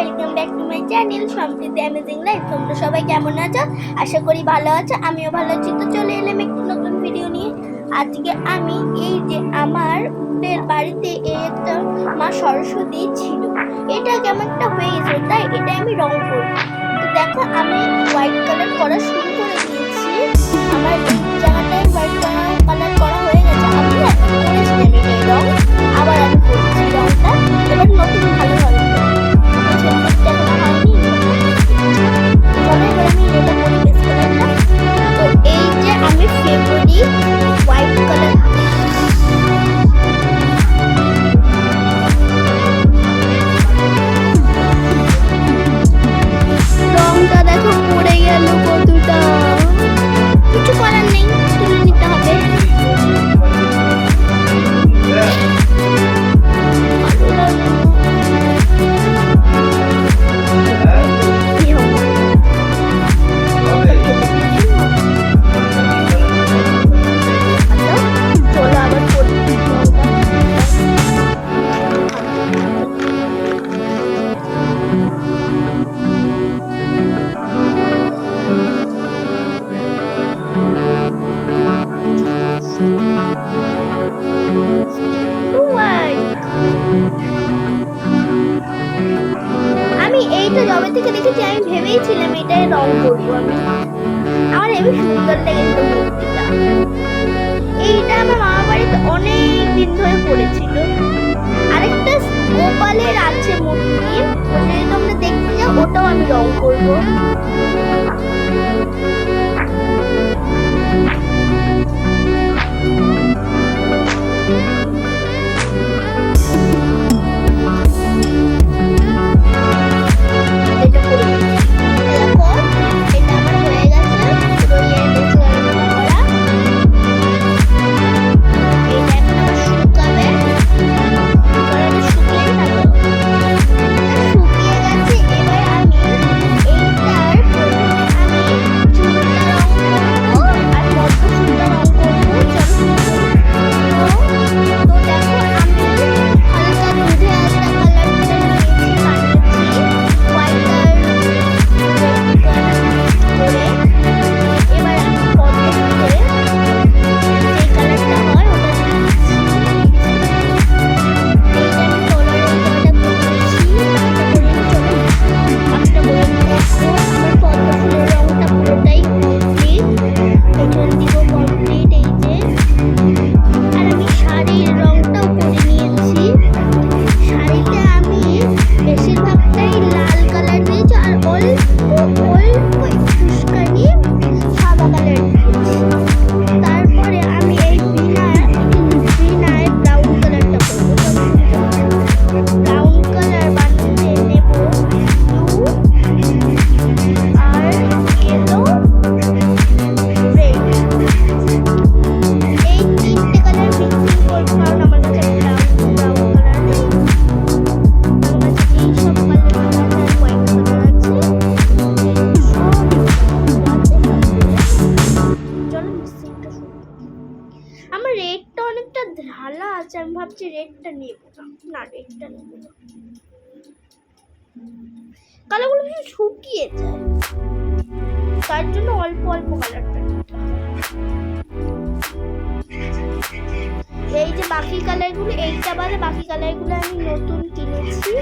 Welcome back to my channel Sampriti amazing life তোমরা সবাই কেমন আছো? আশা করি ভালো আছো, আমিও ভালো আছি। তো চলে এলাম একটি নতুন ভিডিও নিয়ে। আজকে আমি এই যে আমার বাড়িতে এই একটা মা সরস্বতী ছিল। এটা কেমন একটা হয়ে গেছে তাই এটা আমি রং করব। তো দেখো, আমি হোয়াইট কালার করা শুরু করে দিয়েছি। আমার জায়গাটায় হোয়াইট থেকে দেখেছি আমি ভেবেইছিলাম এটাই রং করব আমি। আমার হেবি সুন্দর লেগেছিল এইটা আমার মামা বাড়িতে অনেক দিন ধরে পড়েছিল। আরেকটা গোপালের আছে মূর্তি তোমরা দেখতে ওটাও আমি রং করব। আছে আমি ভাবছি রেডটা নেব না রেডটা নেব কালারগুলো বেশি শুকিয়ে যায়। তার জন্য অল্প অল্প কালারটা এই যে বাকি কালারগুলো, এইটা বাদে বাকি কালারগুলো আমি নতুন কিনেছি।